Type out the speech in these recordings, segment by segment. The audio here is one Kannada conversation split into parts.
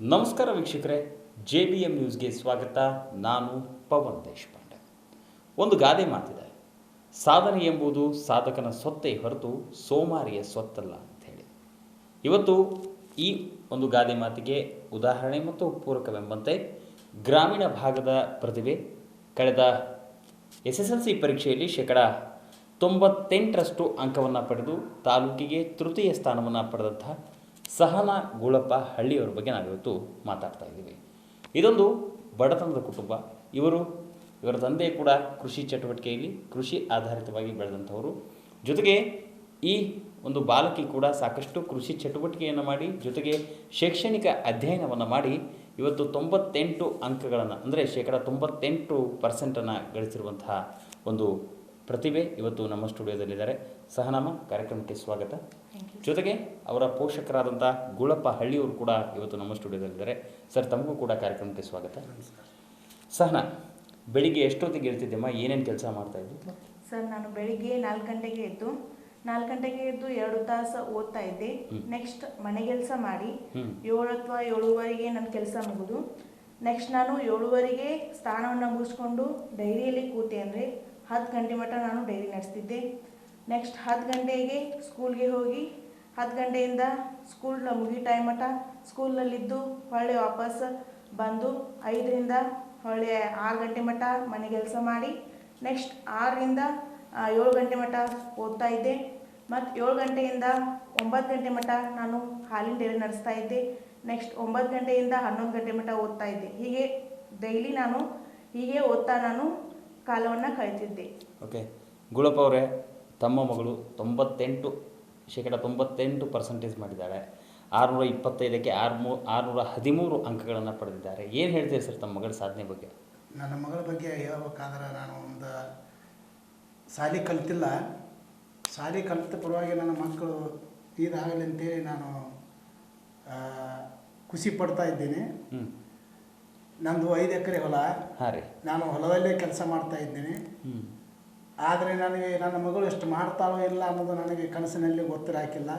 ನಮಸ್ಕಾರ ವೀಕ್ಷಕರೇ ಜೆ ಬಿ ಎಂ ನ್ಯೂಸ್ಗೆ ಸ್ವಾಗತ. ನಾನು ಪವನ್ ದೇಶಪಾಂಡೆ. ಒಂದು ಗಾದೆ ಮಾತಿದೆ ಸಾಧನೆ ಎಂಬುದು ಸಾಧಕನ ಸೊತ್ತೇ ಹೊರತು ಸೋಮಾರಿಯ ಸೊತ್ತಲ್ಲ ಅಂತ ಹೇಳಿ. ಇವತ್ತು ಈ ಒಂದು ಗಾದೆ ಮಾತಿಗೆ ಉದಾಹರಣೆ ಮತ್ತು ಪೂರಕವೆಂಬಂತೆ ಗ್ರಾಮೀಣ ಭಾಗದ ಪ್ರತಿಭೆ. ಕಳೆದ ಎಸ್ ಎಸ್ ಎಲ್ ಸಿ ಪರೀಕ್ಷೆಯಲ್ಲಿ ಶೇಕಡ ತೊಂಬತ್ತೆಂಟರಷ್ಟು ಅಂಕವನ್ನು ಪಡೆದು ತಾಲೂಕಿಗೆ ತೃತೀಯ ಸ್ಥಾನವನ್ನು ಪಡೆದಂತಹ ಸಹನ ಗುಳಪ್ಪ ಹಳ್ಳಿಯವರ ಬಗ್ಗೆ ನಾವಿವತ್ತು ಮಾತಾಡ್ತಾ ಇದ್ದೀವಿ. ಇದೊಂದು ಬಡತನದ ಕುಟುಂಬ. ಇವರು, ಇವರ ತಂದೆ ಕೂಡ ಕೃಷಿ ಚಟುವಟಿಕೆಯಲ್ಲಿ ಕೃಷಿ ಆಧಾರಿತವಾಗಿ ಬೆಳೆದಂಥವರು. ಜೊತೆಗೆ ಈ ಒಂದು ಬಾಲಕಿ ಕೂಡ ಸಾಕಷ್ಟು ಕೃಷಿ ಚಟುವಟಿಕೆಯನ್ನು ಮಾಡಿ, ಜೊತೆಗೆ ಶೈಕ್ಷಣಿಕ ಅಧ್ಯಯನವನ್ನು ಮಾಡಿ ಇವತ್ತು ತೊಂಬತ್ತೆಂಟು ಅಂಕಗಳನ್ನು, ಅಂದರೆ ಶೇಕಡ ತೊಂಬತ್ತೆಂಟು ಪರ್ಸೆಂಟನ್ನು ಗಳಿಸಿರುವಂತಹ ಒಂದು ಪ್ರತಿಭೆ ಇವತ್ತು ನಮ್ಮ ಸ್ಟುಡಿಯೋದಲ್ಲಿದ್ದಾರೆ. ಸಹನಾಮ ಕಾರ್ಯಕ್ರಮಕ್ಕೆ ಸ್ವಾಗತ. ಜೊತೆಗೆ ಅವರ ಪೋಷಕರಾದಂಥ ಗುಳಪ್ಪ ಹಳ್ಳಿಯವರು ಕೂಡ ಇವತ್ತು ನಮ್ಮ ಸ್ಟುಡಿಯೋದಲ್ಲಿದ್ದಾರೆ. ಸರ್ ತಮಗೂ ಕೂಡ ಕಾರ್ಯಕ್ರಮಕ್ಕೆ ಸ್ವಾಗತ. ಸಹನಾ ಬೆಳಿಗ್ಗೆ ಎಷ್ಟೊತ್ತಿಗೆ ಹೇಳ್ತಿದ್ದೆಮ್ಮ ಏನೇನು ಕೆಲಸ ಮಾಡ್ತಾ ಇದ್ದೆ ಸರ್ ನಾನು ಬೆಳಿಗ್ಗೆ ನಾಲ್ಕು ಗಂಟೆಗೆ ಎದ್ದು ನಾಲ್ಕು ಗಂಟೆಗೆ ಎದ್ದು ಎರಡು ತಾಸು ಓದ್ತಾ ಇದ್ದೆ. ನೆಕ್ಸ್ಟ್ ಮನೆ ಕೆಲಸ ಮಾಡಿ. ಏಳು ಅಥವಾ ಏಳುವರೆಗೆ ನನ್ನ ಕೆಲಸ ಮುಗಿದು. ನೆಕ್ಸ್ಟ್ ನಾನು ಏಳುವರೆಗೆ ಸ್ನಾನವನ್ನು ಮುಗಿಸ್ಕೊಂಡು ಡೈರಿಯಲ್ಲಿ ಕೂತೆ ಅಂದರೆ ಹತ್ತು ಗಂಟೆ ಮಟ್ಟ ನಾನು ಡೈರಿ ನಡೆಸ್ತಿದ್ದೆ. ನೆಕ್ಸ್ಟ್ ಹತ್ತು ಗಂಟೆಗೆ ಸ್ಕೂಲ್ಗೆ ಹೋಗಿ, ಹತ್ತು ಗಂಟೆಯಿಂದ ಸ್ಕೂಲ್ ಮುಗಿ ಟೈಮ್ ಮಟ್ಟ ಸ್ಕೂಲಲ್ಲಿದ್ದು ಹೊಳ್ಳಿ ವಾಪಸ್ ಬಂದು ಐದರಿಂದ ಹೊಳ್ಳಿ ಆರು ಗಂಟೆ ಮಟ್ಟ ಮನೆ ಕೆಲಸ ಮಾಡಿ ನೆಕ್ಸ್ಟ್ ಆರರಿಂದ ಏಳು ಗಂಟೆ ಮಟ್ಟ ಓದ್ತಾ ಇದ್ದೆ. ಮತ್ತು ಏಳು ಗಂಟೆಯಿಂದ ಒಂಬತ್ತು ಗಂಟೆ ಮಟ್ಟ ನಾನು ಹಾಲಿನ ಡೈರಿ ನಡೆಸ್ತಾ ಇದ್ದೆ. ನೆಕ್ಸ್ಟ್ ಒಂಬತ್ತು ಗಂಟೆಯಿಂದ ಹನ್ನೊಂದು ಗಂಟೆ ಮಟ್ಟ ಓದ್ತಾ ಇದ್ದೆ. ಹೀಗೆ ಡೈಲಿ ನಾನು ಹೀಗೆ ಓದ್ತಾ ನಾನು ಕಾಲವನ್ನು ಕಳಿತಿದ್ದೆ. ಓಕೆ ಗುಳಪ್ಪ ಅವರೇ ತಮ್ಮ ಮಗಳು ತೊಂಬತ್ತೆಂಟು ಶೇಕಡ ತೊಂಬತ್ತೆಂಟು ಪರ್ಸೆಂಟೇಜ್ ಮಾಡಿದ್ದಾಳೆ. ಆರುನೂರ ಇಪ್ಪತ್ತೈದಕ್ಕೆ ಆರುಮೂ ಆರುನೂರ ಹದಿಮೂರು ಅಂಕಗಳನ್ನು ಪಡೆದಿದ್ದಾರೆ. ಏನು ಹೇಳ್ತೀರಿ ಸರ್ ತಮ್ಮ ಮಗಳ ಸಾಧನೆ ಬಗ್ಗೆ? ನನ್ನ ಮಗಳ ಬಗ್ಗೆ ಹೇಳ್ಬೇಕಾದ್ರೆ ನಾನು ಒಂದು ಶಾಲೆ ಕಲಿತಿಲ್ಲ. ಶಾಲೆ ಕಲಿತ ಪರವಾಗಿ ನನ್ನ ಮಕ್ಕಳು ಇದಾಗಲಿ ಅಂತೇಳಿ ನಾನು ಖುಷಿ ಪಡ್ತಾ ಇದ್ದೀನಿ. ಹ್ಞೂ ನಂದು ಐದು ಎಕರೆ ಹೊಲ. ಹಾಂ ರೀ. ನಾನು ಹೊಲದಲ್ಲೇ ಕೆಲಸ ಮಾಡ್ತಾ ಇದ್ದೀನಿ. ಹ್ಞೂ ಆದರೆ ನನಗೆ ನನ್ನ ಮಗಳು ಎಷ್ಟು ಮಾಡ್ತಾಳೋ ಇಲ್ಲ ಅನ್ನೋದು ನನಗೆ ಕನಸಿನಲ್ಲಿ ಗೊತ್ತಿರಾಕಿಲ್ಲ.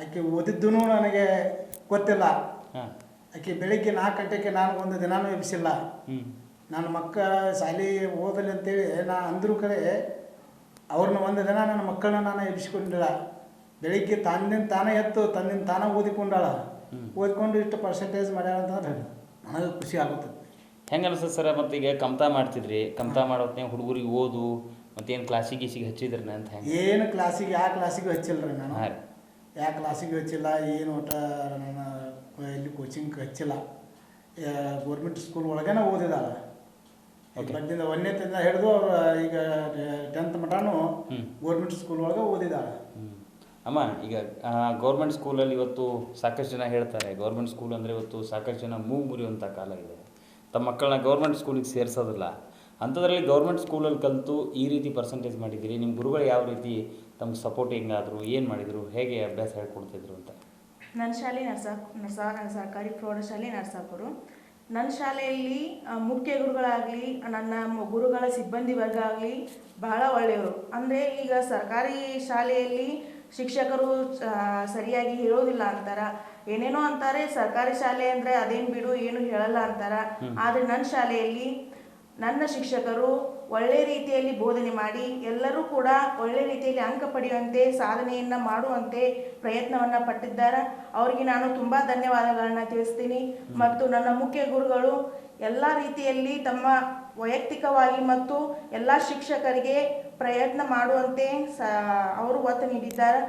ಆಕೆ ಓದಿದ್ದೂ ನನಗೆ ಗೊತ್ತಿಲ್ಲ. ಆಕೆ ಬೆಳಿಗ್ಗೆ ನಾಲ್ಕು ಗಂಟೆಗೆ ನಾನು ಒಂದು ದಿನಾನೂ ಎಬ್ಸಿಲ್ಲ ಹ್ಞೂ ನನ್ನ ಮಕ್ಕಳ ಶಾಲೆ ಓದಲಿ ಅಂತೇಳಿ ನಾ ಅಂದ್ರೂ ಕಡೆ ಅವ್ರನ್ನ ಒಂದು ದಿನ ನನ್ನ ಮಕ್ಕಳನ್ನ ನಾನು ಎಬ್ಬಿಸ್ಕೊಂಡಿಲ್ಲ. ಬೆಳಿಗ್ಗೆ ತನ್ನಿಂದ ತಾನೇ ಎತ್ತು ತನ್ನಿಂದ ತಾನೇ ಓದಿಕೊಂಡಾಳ. ಓದಿಕೊಂಡು ಓದ್ಕೊಂಡು ಇಷ್ಟು ಪರ್ಸೆಂಟೇಜ್ ಮಾಡ್ಯಾಳ ಅಂತಂದ್ರೆ ನನಗೆ ಖುಷಿ ಆಗುತ್ತೆ. ಹೆಂಗೆ ಅನಿಸ್ತದೆ ಸರ್ ಮತ್ತು ಈಗ ಕಮ್ತಾ ಮಾಡ್ತಿದ್ರಿ? ಕಮ್ತಾ ಮಾಡೋತ್ನಾಗ ಹುಡುಗರಿಗೆ ಓದು ಮತ್ತೇನು ಕ್ಲಾಸಿಗೆ ಗೀಸಿಗೆ ಹಚ್ಚಿದ್ರಿ ಅಂತ ಹೆಂಗೆ? ಏನು ಕ್ಲಾಸಿಗೆ ಯಾವ ಕ್ಲಾಸಿಗೂ ಹಚ್ಚಿಲ್ಲ ರೀ ನಾನು? ಹಾಂ ರೀ. ಯಾವ ಕ್ಲಾಸಿಗೂ ಹಚ್ಚಿಲ್ಲ ಏನು ಒಟ್ಟ ನಾನು ಇಲ್ಲಿ ಕೋಚಿಂಗ್ ಹಚ್ಚಿಲ್ಲ. ಗೋರ್ಮೆಂಟ್ ಸ್ಕೂಲ್ ಒಳಗೇನೆ ಓದಿದಾರ. Okay. ಒಂದನೇ ತಿಂದ ಹಿಡಿದು ಅವ್ರು ಈಗ ಟೆಂತ್ ಮಟನೂ ಗೌರ್ಮೆಂಟ್ ಸ್ಕೂಲ್ ಒಳಗೆ ಓದಿದಾಳೆ ಹ್ಮ್. ಅಮ್ಮ ಈಗ ಗೌರ್ಮೆಂಟ್ ಸ್ಕೂಲಲ್ಲಿ ಇವತ್ತು ಸಾಕಷ್ಟು ಜನ ಹೇಳ್ತಾರೆ. ಗೌರ್ಮೆಂಟ್ ಸ್ಕೂಲ್ ಅಂದರೆ ಇವತ್ತು ಸಾಕಷ್ಟು ಜನ ಮೂಗು ಮುರಿಯುವಂಥ ಕಾಲ ಇದೆ. ತಮ್ಮ ಮಕ್ಕಳನ್ನ ಗೌರ್ಮೆಂಟ್ ಸ್ಕೂಲಿಗೆ ಸೇರಿಸೋದಿಲ್ಲ. ಅಂಥದ್ರಲ್ಲಿ ಗೌರ್ಮೆಂಟ್ ಸ್ಕೂಲಲ್ಲಿ ಕಲಿತು ಈ ರೀತಿ ಪರ್ಸೆಂಟೇಜ್ ಮಾಡಿದ್ದೀರಿ. ನಿಮ್ಮ ಗುರುಗಳು ಯಾವ ರೀತಿ ತಮ್ಗೆ ಸಪೋರ್ಟ್ ಹೆಂಗಾದರು, ಏನು ಮಾಡಿದರು, ಹೇಗೆ ಅಭ್ಯಾಸ ಹೇಳ್ಕೊಡ್ತಿದ್ರು ಅಂತ? ನನ್ನ ಶಾಲೆ ನರ್ಸಾ ನರ್ಸ, ಸರ್ಕಾರಿ ಪ್ರೌಢಶಾಲೆ ನರ್ಸಾಪುರು. ನನ್ನ ಶಾಲೆಯಲ್ಲಿ ಮುಖ್ಯ ಗುರುಗಳಾಗಲಿ, ನನ್ನ ಗುರುಗಳ ಸಿಬ್ಬಂದಿ ವರ್ಗ ಆಗಲಿ ಬಹಳ ಒಳ್ಳೆಯವರು. ಅಂದರೆ ಈಗ ಸರ್ಕಾರಿ ಶಾಲೆಯಲ್ಲಿ ಶಿಕ್ಷಕರು ಸರಿಯಾಗಿ ಹೇಳೋದಿಲ್ಲ ಅಂತಾರ. ಏನೇನೋ ಅಂತಾರೆ ಸರ್ಕಾರಿ ಶಾಲೆ ಅಂದ್ರೆ ಅದೇನ್ ಬಿಡು ಏನು ಹೇಳಲ್ಲ ಅಂತಾರ. ಆದ್ರೆ ನನ್ನ ಶಾಲೆಯಲ್ಲಿ ನನ್ನ ಶಿಕ್ಷಕರು ಒಳ್ಳೆ ರೀತಿಯಲ್ಲಿ ಬೋಧನೆ ಮಾಡಿ ಎಲ್ಲರೂ ಕೂಡ ಒಳ್ಳೆ ರೀತಿಯಲ್ಲಿ ಅಂಕ ಪಡೆಯುವಂತೆ ಸಾಧನೆಯನ್ನ ಮಾಡುವಂತೆ ಪ್ರಯತ್ನವನ್ನ ಪಟ್ಟಿದ್ದಾರೆ. ಅವರಿಗೆ ನಾನು ತುಂಬಾ ಧನ್ಯವಾದಗಳನ್ನ ತಿಳಿಸ್ತೀನಿ. ಮತ್ತು ನನ್ನ ಮುಖ್ಯ ಗುರುಗಳು ಎಲ್ಲ ರೀತಿಯಲ್ಲಿ ತಮ್ಮ ವೈಯಕ್ತಿಕವಾಗಿ ಮತ್ತು ಎಲ್ಲ ಶಿಕ್ಷಕರಿಗೆ ಪ್ರಯತ್ನ ಮಾಡುವಂತೆ ಸ, ಅವರು ಒತ್ತು ನೀಡಿದ್ದಾರೆ.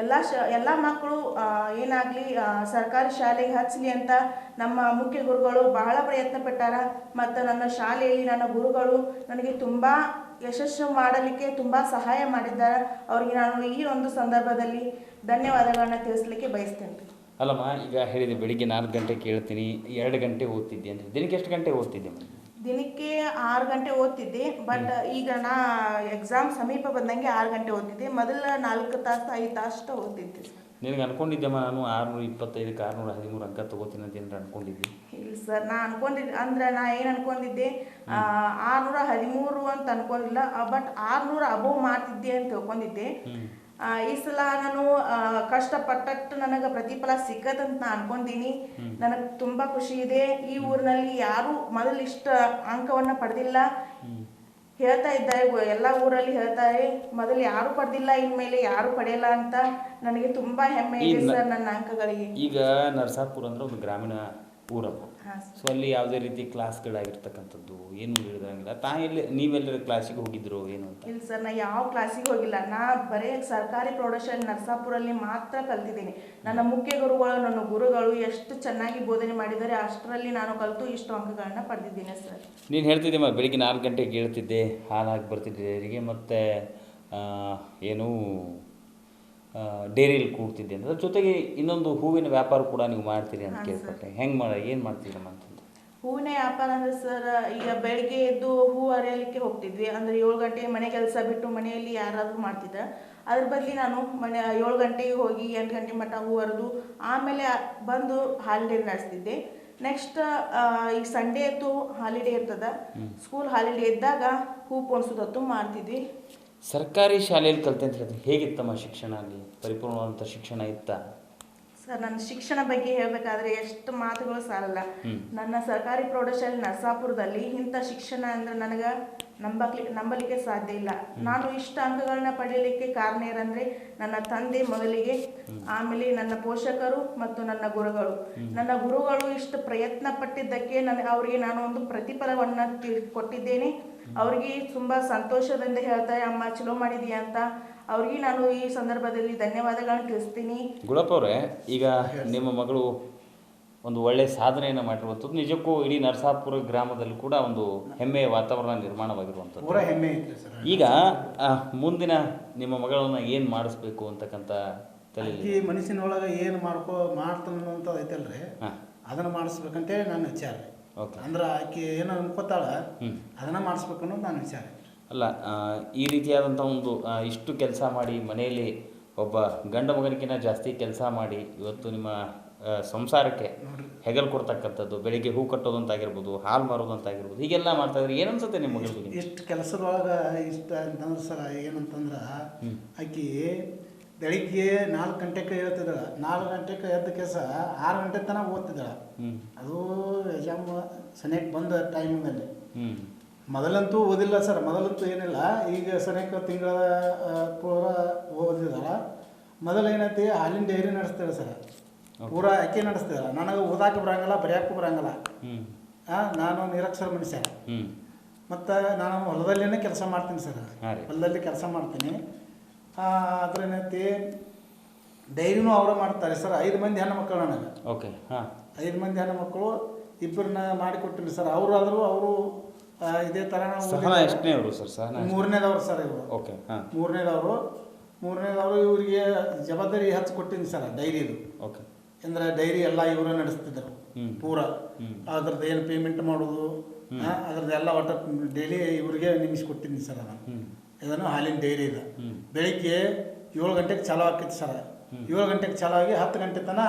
ಎಲ್ಲ ಶ, ಎಲ್ಲ ಮಕ್ಕಳು ಏನಾಗಲಿ ಸರ್ಕಾರಿ ಶಾಲೆಗೆ ಹಚ್ಚಲಿ ಅಂತ ನಮ್ಮ ಮುಖ್ಯ ಗುರುಗಳು ಬಹಳ ಪ್ರಯತ್ನ ಪಟ್ಟಾರ. ಮತ್ತು ನನ್ನ ಶಾಲೆಯಲ್ಲಿ ನನ್ನ ಗುರುಗಳು ನನಗೆ ತುಂಬ ಯಶಸ್ಸು ಮಾಡಲಿಕ್ಕೆ ತುಂಬ ಸಹಾಯ ಮಾಡಿದ್ದಾರೆ. ಅವರಿಗೆ ನಾನು ಈ ಒಂದು ಸಂದರ್ಭದಲ್ಲಿ ಧನ್ಯವಾದಗಳನ್ನ ತಿಳಿಸ್ಲಿಕ್ಕೆ ಬಯಸ್ತೇನೆ. ಅಲ್ಲಮ್ಮ, ಈಗ ಹೇಳಿದೆ, ಬೆಳಿಗ್ಗೆ ನಾಲ್ಕು ಗಂಟೆ ಕೇಳ್ತೀನಿ, ಎರಡು ಗಂಟೆ ಓದ್ತಿದ್ದೆ ಅಂತ ದಿನಕ್ಕೆ ಎಷ್ಟು ಗಂಟೆ ಓದ್ತಿದ್ದೆ? ದಿನಕ್ಕೆ ಆರು ಗಂಟೆ ಓದ್ತಿದ್ದೆ ಬಟ್ ಈಗ ನಾ ಎಕ್ಸಾಮ್ ಸಮೀಪ ಬಂದಂಗೆ ಆರು ಗಂಟೆ ಓದ್ತಿದ್ದೆ. ಮೊದಲ ನಾಲ್ಕು ತಾಸು ಐದು ತಾಸು ಅಷ್ಟೇ ಓದ್ತಿದ್ದೆ ಸರ್. ನಿನಗೆ ಅನ್ಕೊಂಡಿದ್ದೆಮ್ಮ ನಾನು ಆರುನೂರ ಇಪ್ಪತ್ತೈದಕ್ಕೆ ಆರುನೂರ ಹದಿಮೂರು ಅಂಕ ತೊಗೋತೀನಿ ಅಂತ ಏನಾರು ಅನ್ಕೊಂಡಿದ್ದೆ ಇಲ್ಲ ಸರ್ ನಾ ಅನ್ಕೊಂಡಿದ್ದೆ ಅಂದ್ರೆ ನಾ ಏನು ಅನ್ಕೊಂಡಿದ್ದೆ ಆರುನೂರ ಹದಿಮೂರು ಅಂತ ಅನ್ಕೊಂಡಿಲ್ಲ ಬಟ್ ಆರುನೂರ ಅಬೋವ್ ಮಾಡ್ತಿದ್ದೆ ಅಂತ ತಿಳ್ಕೊಂಡಿದ್ದೆ. ಈ ಸಲ ನಾನು ಆ, ಕಷ್ಟಪಟ್ಟಟ್ಟು ನನಗೆ ಪ್ರತಿಫಲ ಸಿಕ್ಕದಂತ ನಾ ಅನ್ಕೊಂತೀನಿ. ನನಗೆ ತುಂಬಾ ಖುಷಿ ಇದೆ. ಈ ಊರಿನಲ್ಲಿ ಯಾರು ಮೊದಲು ಇಷ್ಟ ಅಂಕವನ್ನ ಪಡೆದಿಲ್ಲ. ಹೇಳ್ತಾ ಇದ್ದಾರೆ ಎಲ್ಲಾ ಊರಲ್ಲಿ ಹೇಳ್ತಾರೆ ಮೊದಲು ಯಾರು ಪಡೆದಿಲ್ಲ ಇನ್ಮೇಲೆ ಯಾರು ಪಡೆಯಲ್ಲ ಅಂತ ನನಗೆ ತುಂಬಾ ಹೆಮ್ಮೆ ಇದೆ ಸರ್ ನನ್ನ ಅಂಕಗಳಿಗೆ. ಈಗ ನರಸಾಪುರ ಅಂದ್ರೆ ಒಂದು ಗ್ರಾಮೀಣ ಊರಪ್ಪ. ಸೊ ಅಲ್ಲಿ ಯಾವುದೇ ರೀತಿ ಕ್ಲಾಸ್ಗಳಾಗಿರ್ತಕ್ಕಂಥದ್ದು ಏನು ಹೇಳಿದಂಗಿಲ್ಲ ತಾ ನೀವೆಲ್ಲರೂ ಕ್ಲಾಸಿಗೆ ಹೋಗಿದ್ರು ಏನು ಅಂತ? ಇಲ್ಲ ಸರ್ ನಾ ಯಾವ ಕ್ಲಾಸಿಗೆ ಹೋಗಿಲ್ಲ. ನಾ ಬರೀ ಸರ್ಕಾರಿ ಪ್ರೌಢಶಾಲೆ ನರಸಾಪುರಲ್ಲಿ ಮಾತ್ರ ಕಲ್ತಿದ್ದೀನಿ. ನನ್ನ ಮುಖ್ಯ ಗುರುಗಳು ನನ್ನ ಗುರುಗಳು ಎಷ್ಟು ಚೆನ್ನಾಗಿ ಬೋಧನೆ ಮಾಡಿದ್ದಾರೆ ಅಷ್ಟರಲ್ಲಿ ನಾನು ಕಲಿತು ಇಷ್ಟು ಅಂಕಗಳನ್ನ ಪಡೆದಿದ್ದೀನಿ ಸರ್. ನೀನು ಹೇಳ್ತಿದ್ದೆ ಮ ಬೆಳಿಗ್ಗೆ ನಾಲ್ಕು ಗಂಟೆಗೆ ಹೇಳ್ತಿದ್ದೆ ಹಾಲು ಹಾಕಿ ಬರ್ತಿದ್ದೆ ಅವರಿಗೆ ಮತ್ತು ಏನು ಡೈರಿಯಲ್ಲಿ ಕೂಡ್ತಿದ್ದೆ ಅಂತ. ಅದ್ರ ಜೊತೆಗೆ ಇನ್ನೊಂದು ಹೂವಿನ ವ್ಯಾಪಾರ ಕೂಡ ನೀವು ಮಾಡ್ತೀರಿ ಅಂತ ಕೇಳ್ಪಟ್ಟೆ. ಹೆಂಗೆ ಮಾಡ ಏನು ಮಾಡ್ತೀರಮ್ಮ ಅಂತಂದು ಹೂವಿನ ವ್ಯಾಪಾರ ಅಂದರೆ ಸರ್ ಈಗ ಬೆಳಿಗ್ಗೆ ಎದ್ದು ಹೂ ಅರೆಯಲಿಕ್ಕೆ ಹೋಗ್ತಿದ್ವಿ. ಅಂದರೆ ಏಳು ಗಂಟೆಗೆ ಮನೆ ಕೆಲಸ ಬಿಟ್ಟು ಮನೆಯಲ್ಲಿ ಯಾರಾದರೂ ಮಾಡ್ತಿದ್ದ ಅದ್ರ ಬದಲಿ ನಾನು ಮನೆ ಏಳು ಗಂಟೆಗೆ ಹೋಗಿ ಎಂಟು ಗಂಟೆ ಮಟ್ಟ ಹೂ ಹರಿದು ಆಮೇಲೆ ಬಂದು ಹಾಲಿಡೇ ನಡೆಸ್ತಿದ್ದೆ. ನೆಕ್ಸ್ಟ್ ಈಗ ಸಂಡೇ ಇತ್ತು ಹಾಲಿಡೇ ಇರ್ತದ. ಸ್ಕೂಲ್ ಹಾಲಿಡೇ ಇದ್ದಾಗ ಹೂ ಪೋಣಿಸೋದತ್ತು ಮಾಡ್ತಿದ್ವಿ. ಸರ್ಕಾರಿ ಶಾಲೆಯಲ್ಲಿ ಕಲಿತೆ ಅಂತ ಹೇಳಿದ್ರೆ ಹೇಗಿತ್ತಮ್ಮ ಶಿಕ್ಷಣ ಅಲ್ಲಿ? ಪರಿಪೂರ್ಣವಾದಂಥ ಶಿಕ್ಷಣ ಇತ್ತಾ? ಸರ್ ನನ್ನ ಶಿಕ್ಷಣ ಬಗ್ಗೆ ಹೇಳಬೇಕಾದ್ರೆ ಎಷ್ಟು ಮಾತುಗಳು ಸಾಲಲ್ಲ. ನನ್ನ ಸರ್ಕಾರಿ ಪ್ರೌಢಶಾಲೆ ನರಸಾಪುರದಲ್ಲಿ ಇಂಥ ಶಿಕ್ಷಣ ಅಂದ್ರೆ ನನಗೆ ನಂಬಕ್ಲಿ ನಂಬಲಿಕ್ಕೆ ಸಾಧ್ಯ ಇಲ್ಲ. ನಾನು ಇಷ್ಟು ಅಂಕಗಳನ್ನ ಪಡೆಯಲಿಕ್ಕೆ ಕಾರಣ ಏನಂದ್ರೆ ನನ್ನ ತಂದೆ ಮೊದಲಿಗೆ ಆಮೇಲೆ ನನ್ನ ಪೋಷಕರು ಮತ್ತು ನನ್ನ ಗುರುಗಳು. ನನ್ನ ಗುರುಗಳು ಇಷ್ಟು ಪ್ರಯತ್ನ ಪಟ್ಟಿದ್ದಕ್ಕೆ ನನ್ನ ಅವರಿಗೆ ನಾನು ಒಂದು ಪ್ರತಿಫಲವನ್ನ ಕೊಟ್ಟಿದ್ದೇನೆ ಅವ್ರಿಗೆ ತುಂಬಾ ಸಂತೋಷದಿಂದ ಹೇಳ್ತಾರೆ ಅಮ್ಮ ಚಲೋ ಮಾಡಿದೀಯ ಅಂತ. ಅವ್ರಿಗೆ ನಾನು ಈ ಸಂದರ್ಭದಲ್ಲಿ ಧನ್ಯವಾದಗಳನ್ನು ತಿಳಿಸ್ತೀನಿ. ಗುಳಪ್ಪ ಅವರೇ ಈಗ ನಿಮ್ಮ ಮಗಳು ಒಂದು ಒಳ್ಳೆಯ ಸಾಧನೆಯನ್ನು ಮಾಡಿರುವಂಥದ್ದು ನಿಜಕ್ಕೂ ಇಡೀ ನರಸಾಪುರ ಗ್ರಾಮದಲ್ಲಿ ಕೂಡ ಒಂದು ಹೆಮ್ಮೆಯ ವಾತಾವರಣ ನಿರ್ಮಾಣವಾಗಿರುವಂಥದ್ದು. ಪೂರ ಹೆಮ್ಮೆ ಐತ್ರಿ ಸರ್. ಈಗ ಆ, ಮುಂದಿನ ನಿಮ್ಮ ಮಗಳನ್ನು ಏನು ಮಾಡಿಸ್ಬೇಕು ಅಂತಕ್ಕಂಥ ತಲೆ ಈ ಮನಸ್ಸಿನೊಳಗೆ ಏನು ಮಾಡ್ಕೋ ಮಾಡ್ತಾನಂತ ಐತಲ್ರಿ. ಹಾಂ. ಅದನ್ನ ಮಾಡಿಸ್ಬೇಕಂತೇಳಿ ನಾನು ವಿಚಾರ ರೀ ಓಕೆ. ಅಂದ್ರೆ ಆಕೆ ಏನು ಅನ್ಕೋತಾಳ ಹ್ಞೂ ಅದನ್ನ ಮಾಡಿಸ್ಬೇಕು ಅನ್ನೋದು ನನ್ನ ವಿಚಾರ. ಅಲ್ಲ ಈ ರೀತಿಯಾದಂಥ ಒಂದು ಇಷ್ಟು ಕೆಲಸ ಮಾಡಿ ಮನೆಯಲ್ಲಿ ಒಬ್ಬ ಗಂಡ ಮಗನಿಗಿಂತ ಜಾಸ್ತಿ ಕೆಲಸ ಮಾಡಿ ಇವತ್ತು ನಿಮ್ಮ ಸಂಸಾರಕ್ಕೆ ಹೆಗಲು ಕೊಡ್ತಕ್ಕಂಥದ್ದು ಬೆಳಿಗ್ಗೆ ಹೂ ಕಟ್ಟೋದಂತಾಗಿರ್ಬೋದು ಹಾಲು ಮಾರೋದಂತಾಗಿರ್ಬೋದು ಹೀಗೆಲ್ಲ ಮಾಡ್ತಾ ಇದ್ರೆ ಏನನ್ಸುತ್ತೆ ನಿಮ್ಮ ಮಗಳ ಬಗ್ಗೆ ಇಷ್ಟು ಕೆಲಸದೊಳಗೆ ಇಷ್ಟ ಅಂತಂದ್ರೆ ಸರ ಏನಂತಂದ್ರೆ ಆಕೆ ಬೆಳಿಗ್ಗೆ ನಾಲ್ಕು ಗಂಟೆಗೆ ಹೇಳ್ತಿದ್ದಾಳ. ನಾಲ್ಕು ಗಂಟೆಗೆ ಎದ್ದ ಕೆಲಸ ಆರು ಗಂಟೆ ತನಕ ಓದ್ತಿದ್ದಾಳೆ. ಹ್ಞೂ ಅದು ಎಕ್ಸಾಮ್ ಸನಿಯಕ್ಕೆ ಬಂದ ಟೈಮಿಂಗಲ್ಲಿ ಹ್ಞೂ ಮೊದಲಂತೂ ಓದಿಲ್ಲ ಸರ್ ಮೊದಲಂತೂ ಏನಿಲ್ಲ. ಈಗ ಸನೇಕ ತಿಂಗಳ ಪೂರ ಓದಿದಾರ. ಮೊದಲು ಏನೈತಿ ಹಾಲಿನ ಡೈರಿ ನಡೆಸ್ತೇವೆ ಸರ್. ಪೂರ ಅಕ್ಕಿ ನಡೆಸ್ತಿದ್ದಾಳ ನನಗೆ ಓದಾಕೆ ಬರಂಗಲ್ಲ ಬರೆಯೋಕ್ಕೂ ಬರಂಗಿಲ್ಲ. ಹಾಂ ನಾನು ನಿರಕ್ಷರ ಮನುಷ್ಯ. ಮತ್ತು ನಾನು ಹೊಲದಲ್ಲಿನೇ ಕೆಲಸ ಮಾಡ್ತೀನಿ ಸರ್. ಹೊಲದಲ್ಲಿ ಕೆಲಸ ಮಾಡ್ತೀನಿ. ಅದ್ರ ಏನೈತಿ ಡೈರಿನೂ ಅವರೇ ಮಾಡ್ತಾರೆ ಸರ್. ಐದು ಮಂದಿ ಹೆಣ್ಣು ಮಕ್ಕಳು ನನಗೆ. ಓಕೆ. ಹಾಂ. ಐದು ಮಂದಿ ಹೆಣ್ಣು ಮಕ್ಕಳು ಇಬ್ಬರನ್ನ ಮಾಡಿಕೊಟ್ಟಿನಿ ಸರ್. ಆದರೂ ಅವರು ಇದೇ ಥರ ಸಹನಾ ಎಷ್ಟನೇ ಅವರು ಸರ್? ಸಹನಾ? ಮೂರನೇದವ್ರು ಸರ್ ಇವರು. ಓಕೆ ಹಾಂ. ಮೂರನೇದವರು. ಮೂರನೇದವರು ಇವರಿಗೆ ಜವಾಬ್ದಾರಿ ಹಚ್ಚಿ ಕೊಟ್ಟಿನಿ ಸರ್ ಡೈರಿದು ಓಕೆ. ಅಂದ್ರೆ ಡೈರಿ ಎಲ್ಲ ಇವರು ನಡೆಸ್ತಿದ್ರು. ಪೂರ. ಅದ್ರದ್ದು ಏನು ಪೇಮೆಂಟ್ ಮಾಡೋದು ಅದ್ರದ್ದು ಎಲ್ಲ ಒಟ್ಟು ಡೈಲಿ ಇವ್ರಿಗೆ ನಿಮಿಸ್ಕೊಟ್ಟಿನಿ ಸರ್ ನಾನು ಇದನ್ನು ಹಾಲಿನ ಡೈರಿ ಇದೆ. ಬೆಳಿಗ್ಗೆ ಏಳು ಗಂಟೆಗೆ ಚಾಲು ಆಕೈತಿ ಸರ್. ಏಳು ಗಂಟೆಗೆ ಚಾಲು ಆಗಿ ಹತ್ತು ಗಂಟೆ ತನ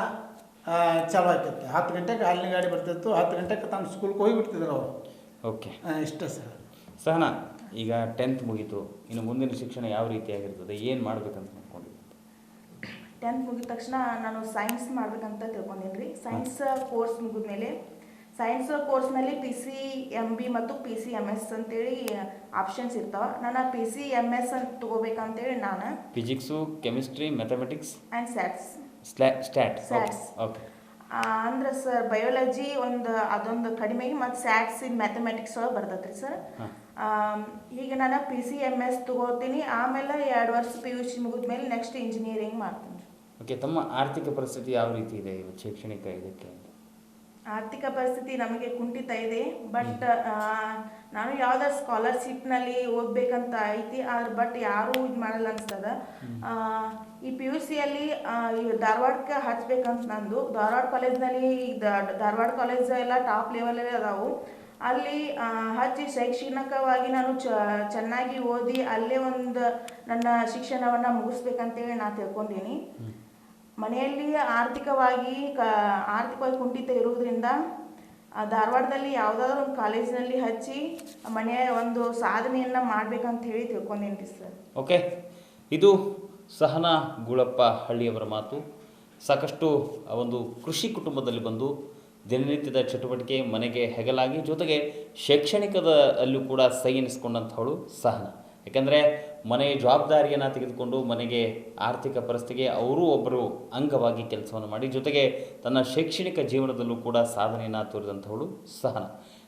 ಚಾಲು ಆಕೈತಿ ಹತ್ತು ಗಂಟೆಗೆ ಹಾಲಿನ ಗಾಡಿ ಬರ್ತಿತ್ತು ಹತ್ತು ಗಂಟೆಗೆ ತಮ್ಮ ಸ್ಕೂಲ್ಗೆ ಹೋಗಿ ಬಿಡ್ತಿದ್ರು ಅವರು. ಓಕೆ ಇಷ್ಟೇ ಸರ್. ಸಹನ ಈಗ ಟೆಂತ್ ಮುಗೀತು. ಇನ್ನು ಮುಂದಿನ ಶಿಕ್ಷಣ ಯಾವ ರೀತಿಯಾಗಿರ್ತದೆ? ಏನು ಮಾಡ್ಬೇಕಂತ ಟೆಂತ್ ಮುಗಿದ ತಕ್ಷಣ ನಾನು ಸೈನ್ಸ್ ಮಾಡ್ಬೇಕಂತ ತಿಳ್ಕೊಂಡಿನಿ ರೀ ಸೈನ್ಸ್ ಕೋರ್ಸ್ ಮುಗಿದ್ಮೇಲೆ ಸೈನ್ಸ್ ಕೋರ್ಸ್ನಲ್ಲಿ ಪಿ ಸಿ ಎಂ ಬಿ ಮತ್ತು ಪಿ ಸಿ ಎಂ ಎಸ್ ಅಂತೇಳಿ ಆಪ್ಷನ್ಸ್ ಇರ್ತಾವೆ. ನಾನು ಪಿ ಸಿ ಎಂ ಎಸ್ ಅಂತ ತೊಗೋಬೇಕಂತೇಳಿ ನಾನು. Physics chemistry mathematics and stats ಸ್ಲ್ಯಾ stat okay okay ಅಂದ್ರೆ ಸರ್ ಬಯೋಲಜಿ ಒಂದು ಅದೊಂದು ಕಡಿಮೆ ಮತ್ತು ಸ್ಯಾಟ್ಸ್ ಇನ್ ಮ್ಯಾಥಮೆಟಿಕ್ಸ್ ಒಳಗೆ ಬರ್ತೈತೆ ರೀ ಸರ್ ಈಗ ನಾನು ಪಿ ಸಿ ಎಂ ಎಸ್ ತಗೋತೀನಿ ಆಮೇಲೆ ಎರಡು ವರ್ಷ ಪಿ ಯು ಸಿ ಮುಗಿದ್ಮೇಲೆ ನೆಕ್ಸ್ಟ್ ಇಂಜಿನಿಯರಿಂಗ್ ಮಾಡ್ತೀನಿ ಓಕೆ ತಮ್ಮ ಆರ್ಥಿಕ ಪರಿಸ್ಥಿತಿ ಯಾವ ರೀತಿ ಇದೆ ಶೈಕ್ಷಣಿಕ ಇದಕ್ಕೆ? ಆರ್ಥಿಕ ಪರಿಸ್ಥಿತಿ ನಮಗೆ ಕುಂಠಿತ ಇದೆ. ಬಟ್ ನಾನು ಯಾವ್ದಾರು ಸ್ಕಾಲರ್ಶಿಪ್ನಲ್ಲಿ ಓದ್ಬೇಕಂತ ಐತಿ ಆದ್ರೆ ಬಟ್ ಯಾರೂ ಇದು ಮಾಡಲ್ಲ ಅನ್ಸ್ತದ. ಈ ಪಿ ಯು ಸಿಯಲ್ಲಿ ಧಾರವಾಡಕ್ಕೆ ಹಚ್ಬೇಕಂತ ನಂದು. ಧಾರವಾಡ ಕಾಲೇಜ್ನಲ್ಲಿ ಧಾರವಾಡ ಕಾಲೇಜ್ ಎಲ್ಲ ಟಾಪ್ ಲೆವೆಲಲ್ಲಿ ಅದಾವು. ಅಲ್ಲಿ ಹಚ್ಚಿ ಶೈಕ್ಷಣಿಕವಾಗಿ ನಾನು ಚ ಚೆನ್ನಾಗಿ ಓದಿ ಅಲ್ಲೇ ಒಂದು ನನ್ನ ಶಿಕ್ಷಣವನ್ನು ಮುಗಿಸ್ಬೇಕಂತೇಳಿ ನಾನು ತಿಳ್ಕೊಂಡೀನಿ. ಮನೆಯಲ್ಲಿ ಆರ್ಥಿಕವಾಗಿ ಕ, ಆರ್ಥಿಕವಾಗಿ ಕುಂಠಿತ ಇರುವುದರಿಂದ ಧಾರವಾಡದಲ್ಲಿ ಯಾವುದಾದ್ರೂ ಒಂದು ಕಾಲೇಜಿನಲ್ಲಿ ಹಚ್ಚಿ ಮನೆಯ ಒಂದು ಸಾಧನೆಯನ್ನು ಮಾಡ್ಬೇಕಂತ ಹೇಳಿ ತಿಳ್ಕೊಂಡೇನಿ ಸರ್. ಓಕೆ. ಇದು ಸಹನ ಗುಳಪ್ಪ ಹಳ್ಳಿಯವರ ಮಾತು. ಸಾಕಷ್ಟು ಒಂದು ಕೃಷಿ ಕುಟುಂಬದಲ್ಲಿ ಬಂದು ದಿನನಿತ್ಯದ ಚಟುವಟಿಕೆ, ಮನೆಗೆ ಹೆಗಲಾಗಿ ಜೊತೆಗೆ ಶೈಕ್ಷಣಿಕದ ಅಲ್ಲೂ ಕೂಡ ಸೈ ಎನಿಸ್ಕೊಂಡಂಥವಳು ಸಹನ. ಯಾಕಂದರೆ ಮನೆಯ ಜವಾಬ್ದಾರಿಯನ್ನು ತೆಗೆದುಕೊಂಡು ಮನೆಗೆ ಆರ್ಥಿಕ ಪರಿಸ್ಥಿತಿಗೆ ಅವರೂ ಒಬ್ಬರು ಅಂಗವಾಗಿ ಕೆಲಸವನ್ನು ಮಾಡಿ, ಜೊತೆಗೆ ತನ್ನ ಶೈಕ್ಷಣಿಕ ಜೀವನದಲ್ಲೂ ಕೂಡ ಸಾಧನೆಯನ್ನು ತೋರಿದಂಥವಳು ಸಹನ.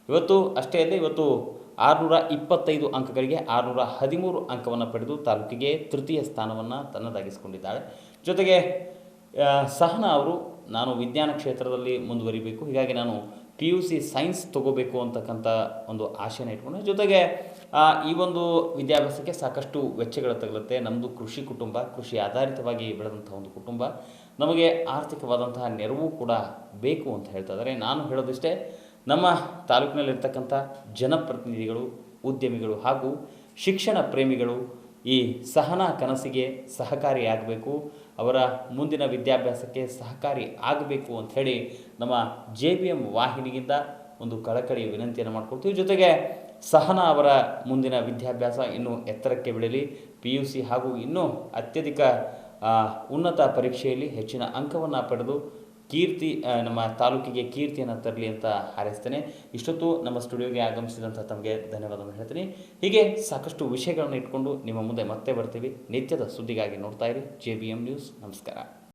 ಇವತ್ತು ಅಷ್ಟೇ ಅಲ್ಲದೆ ಇವತ್ತು ಆರುನೂರ ಇಪ್ಪತ್ತೈದು ಅಂಕಗಳಿಗೆ ಆರುನೂರ ಹದಿಮೂರು ಅಂಕವನ್ನು ಪಡೆದು ತಾಲೂಕಿಗೆ ತೃತೀಯ ಸ್ಥಾನವನ್ನು ತನ್ನದಾಗಿಸಿಕೊಂಡಿದ್ದಾಳೆ. ಜೊತೆಗೆ ಸಹನ ಅವರು ನಾನು ವಿಜ್ಞಾನ ಕ್ಷೇತ್ರದಲ್ಲಿ ಮುಂದುವರಿಬೇಕು, ಹೀಗಾಗಿ ನಾನು ಪಿ ಯು ಸಿ ಸೈನ್ಸ್ ತೊಗೋಬೇಕು ಅಂತಕ್ಕಂಥ ಒಂದು ಆಶೆನ ಇಟ್ಕೊಂಡೆ. ಜೊತೆಗೆ ಈ ಒಂದು ವಿದ್ಯಾಭ್ಯಾಸಕ್ಕೆ ಸಾಕಷ್ಟು ವೆಚ್ಚಗಳು ತಗಲುತ್ತೆ. ನಮ್ಮದು ಕೃಷಿ ಕುಟುಂಬ, ಕೃಷಿ ಆಧಾರಿತವಾಗಿ ಬೆಳೆದಂಥ ಒಂದು ಕುಟುಂಬ. ನಮಗೆ ಆರ್ಥಿಕವಾದಂತಹ ನೆರವು ಕೂಡ ಬೇಕು ಅಂತ ಹೇಳ್ತಾ ಇದ್ದಾರೆ. ನಾನು ಹೇಳೋದಿಷ್ಟೇ, ನಮ್ಮ ತಾಲೂಕಿನಲ್ಲಿರ್ತಕ್ಕಂಥ ಜನಪ್ರತಿನಿಧಿಗಳು, ಉದ್ಯಮಿಗಳು ಹಾಗೂ ಶಿಕ್ಷಣ ಪ್ರೇಮಿಗಳು ಈ ಸಹನ ಕನಸಿಗೆ ಸಹಕಾರಿಯಾಗಬೇಕು ಅವರ ಮುಂದಿನ ವಿದ್ಯಾಭ್ಯಾಸಕ್ಕೆ ಸಹಕಾರಿ ಆಗಬೇಕು ಅಂಥೇಳಿ ನಮ್ಮ ಜೆ ಬಿ ಎಂ ವಾಹಿನಿಗಿಂತ ಒಂದು ಕಳಕಳಿ ವಿನಂತಿಯನ್ನು ಮಾಡ್ಕೊಳ್ತೀವಿ. ಜೊತೆಗೆ ಸಹನಾ ಅವರ ಮುಂದಿನ ವಿದ್ಯಾಭ್ಯಾಸ ಇನ್ನೂ ಎತ್ತರಕ್ಕೆ ಬೆಳೀಲಿ. ಪಿ ಯು ಸಿ ಹಾಗೂ ಇನ್ನೂ ಅತ್ಯಧಿಕ ಉನ್ನತ ಪರೀಕ್ಷೆಯಲ್ಲಿ ಹೆಚ್ಚಿನ ಅಂಕವನ್ನು ಪಡೆದು ಕೀರ್ತಿ ನಮ್ಮ ತಾಲೂಕಿಗೆ ಕೀರ್ತಿಯನ್ನು ತರಲಿ ಅಂತ ಹಾರೈಸ್ತೇನೆ. ಇಷ್ಟೊತ್ತು ನಮ್ಮ ಸ್ಟುಡಿಯೋಗೆ ಆಗಮಿಸಿದಂಥ ತಮಗೆ ಧನ್ಯವಾದವನ್ನು ಹೇಳ್ತೀನಿ. ಹೀಗೆ ಸಾಕಷ್ಟು ವಿಷಯಗಳನ್ನು ಇಟ್ಕೊಂಡು ನಿಮ್ಮ ಮುಂದೆ ಮತ್ತೆ ಬರ್ತೀವಿ. ನಿತ್ಯದ ಸುದ್ದಿಗಾಗಿ ನೋಡ್ತಾ ಇರಿ. ಜೆ ಬಿ ಎಂ ನ್ಯೂಸ್ ನಮಸ್ಕಾರ.